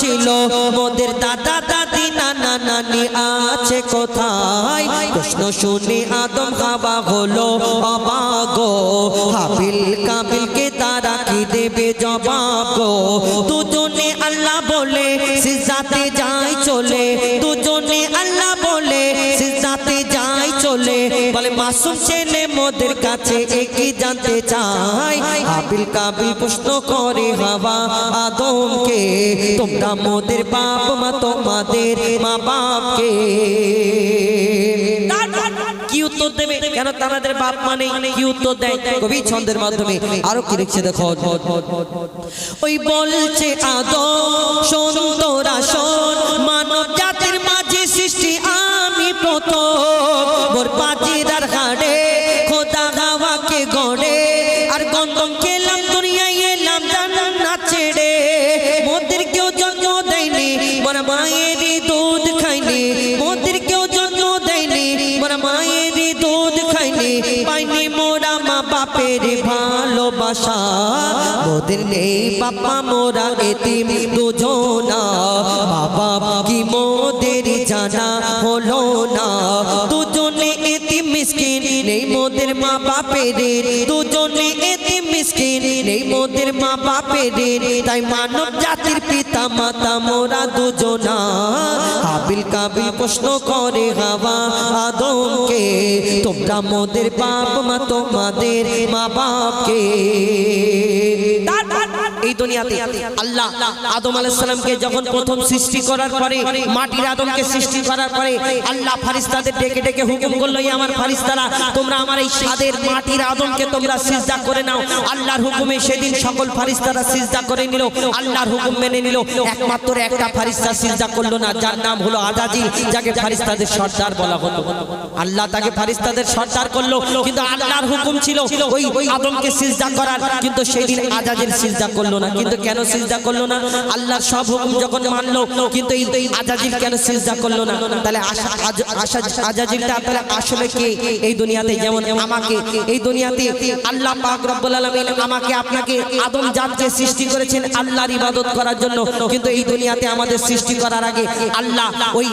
ছিল। মোদের দাদা, দাদি, নানা, নানি আছে কোথায়? প্রশ্ন শুনে আদম বাবা হলো অবাগ হাবিল কাবিলকে তারা কি দেবে জবাব? দুজনে আল্লাহ বলে সিজাতে যায় চলে। চলে বলে, মাসুম ছেলে মোদের কাছে একই জানতে চাই? হাবিল কাবিল প্রশ্ন করে হাওয়া আদমকে তোমরা মোদের বাপ মা, তোমাদের মা বাপকে মানে কি উত্তর দেয়? ছন্দের মাধ্যমে। আরও কি লিখছে দেখো? মানব জাতির মাঝে মোদের নেই বাবা মোরা এতিম দুজনা। বাবা কি মোদের জানা হলো না? মোদের মা বাপের, দুজনে এতে মিসকিন। নেই মোদের মা বাপের, তাই মানব জাতির পিতা, মাতা, মোরা দুজনা। হাবিল কাবিল প্রশ্ন করে হাওয়া আদমকে, তোমরা মোদের বাপ, মা তোমাদের মা বাপকে। এই দুনিয়াতে আল্লাহ আদম আলাইহিস সালামকে যখন প্রথম সৃষ্টি করার পরে, মাটির আদমকে সৃষ্টি করার পরে, আল্লাহ ফারিস্তাদের ডেকে ডেকে হুকুম করল আমার ফারিস্তারা তোমরা আমার এই সাদের মাটির আদমকে তোমরা সিজদা করে নাও। আল্লাহর হুকুমে সেদিন সকল ফারিস্তারা সিজদা করে নিল, আল্লাহর হুকুম মেনে নিল। একমাত্র একটা ফারিস্তা সিজদা করল না, যার নাম হলো আজাজিল যাকে ফারিস্তাদের সর্দার বলা হলো আল্লাহ তাকে ফারিস্তাদের সর্দার করল, কিন্তু আল্লাহর হুকুম ছিল ওই আদমকে সিজদা করার, কিন্তু সেদিন আজাজিল সিজদা করল না, কিন্তু কেন সিজদা করল না? আল্লাহর সব হুকুম যখন মানলো, কিন্তু আজাজিল কেন সিজদা করল না? তাহলে আজাজিলটা তাহলে আসলে কে? এই দুনিয়াতে যেমন আমাকে, এই দুনিয়াতে আল্লাহ পাক রব্বুল আলামিন আমাকে, আপনাকে আদম জাতকে সৃষ্টি করেছেন আল্লাহর ইবাদত করার জন্য। কিন্তু এই দুনিয়াতে আমাদের সৃষ্টি করার আগে আল্লাহ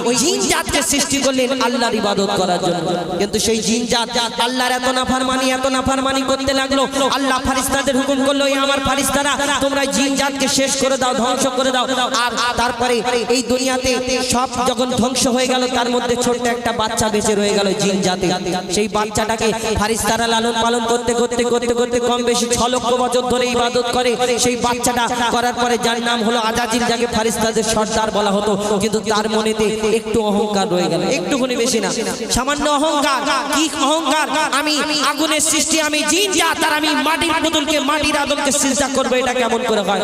ওই জিন জাতকে সৃষ্টি করলেন আল্লাহর ইবাদত করার জন্য। কিন্তু সেই জিন জাত আল্লাহর এত নাফরমানি এত নাফরমানি করতে লাগল। আল্লাহ ফারিস্তাদের হুকুম করল, এই আমার ফারিস্তারা তোমরা জিন জাতকে শেষ করে দাও, ধ্বংস করে দাও। আর তারপরে এই দুনিয়াতে সব যখন ধ্বংস হয়ে গেল, তার মধ্যে ছোট্ট একটা বাচ্চা বেঁচে রয়ে গেল জিন জাতি। সেই বাচ্চাটাকে ফারিস্তারা লালন পালন করতে করতে করতে করতে কম বেশি ছ লক্ষ বছর ধরে ইবাদত করে। সেই বাচ্চাটা করার পরে যার নাম হলো আজাজিল, যাকে ফারিস্তাদের সর্দার বলা হতো, কিন্তু তার মনেতে একটু অহংকার রয়ে গেল। একটুখানি বেশি না। সামান্য অহংকার, কি অহংকার? আমি আগুনের সৃষ্টি, আমি জিন জাত, আর আমি মাটির পুতুলকে, মাটির আদমকে সিজদা করব এটা কেমন করে হয়?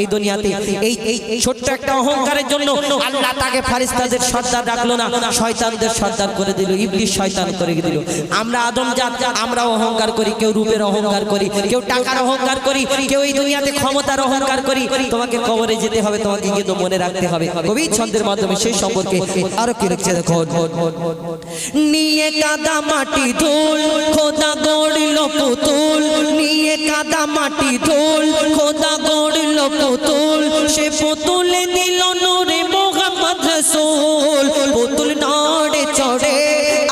এই দুনিয়াতে এই এই ছোট্ট একটা অহংকারের জন্য আল্লাহ তাকে ফারিস্তাদের সর্দার ডাকলো না, শয়তানদের সর্দার করে দিল ইবলিশ শয়তান করে দিল। আমরা আদম জাত, আমরা অহংকার করি, কেউ রূপের অহংকার করি, কেউ টাকার অহংকার করি, কেউ এই দুনিয়াতে ক্ষমতার অহংকার করি। তোমাকে কবরে যেতে হবে, তোমাকে কিন্তু মনে রাখতে হবে। কবি ছন্দের মাধ্যমে সেই সম্পর্কে আরও কি লিখছে দেখো। নিয়ে কাদা মাটি ধুল, খোদা গড়িল পুতুল। নিয়ে কাদা মাটি ধুল, খোদা গড়িল পুতুল সে পুতুলে দিল নূরে মোহাম্মদ রসুল। পুতুল নড়ে চড়ে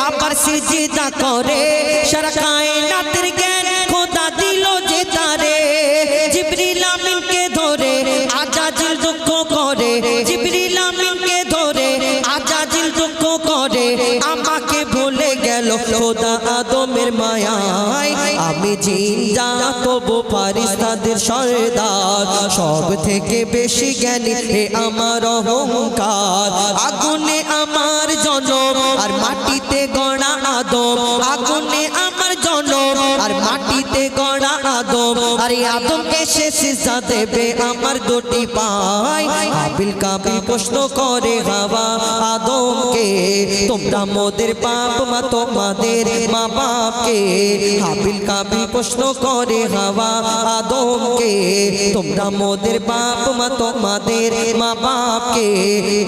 আবার সিজিদা করে। আমাকে ভুলে গেল খোদা আদমের মায়ায়। আমি জিন্দা তবু ফারিস্তাদের সর্দার। সব থেকে বেশি জ্ঞানী আমার অহংকার। আগুনে আমার জনম আর আদমকে সে দেবে, আমার দুটি পায় আবিল প্রশ্ন করে, হাওয়া আদমকে, তোমরা মোদের বাপ মা, তোমাদের মা বাপকে প্রশ্ন করে, হাওয়া আদমকে, তোমরা মোদের বাপ মা, তোমাদের মা বাপকে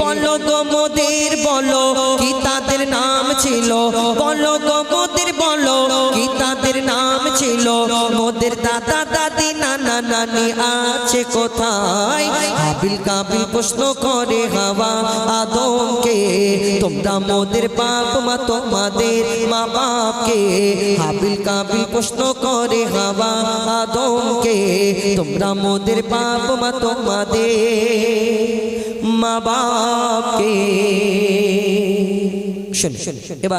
বলো গো মোদের, বলো কি তাদের নাম ছিল? বলো গো মোদের, বলো কি তাদের নাম দাদা দাদি নানা নানি আছে কোথায়? হাবিল কাবিল প্রশ্ন করে হাওয়া আদমকে, তোমরা মোদের বাপ মা, তোমাদের মা বাপকে? হাবিল কাবিল প্রশ্ন করে হাওয়া আদমকে, তোমরা মোদের বাপ মা, তোমাদের মা বাপকে? শুন শুন এবার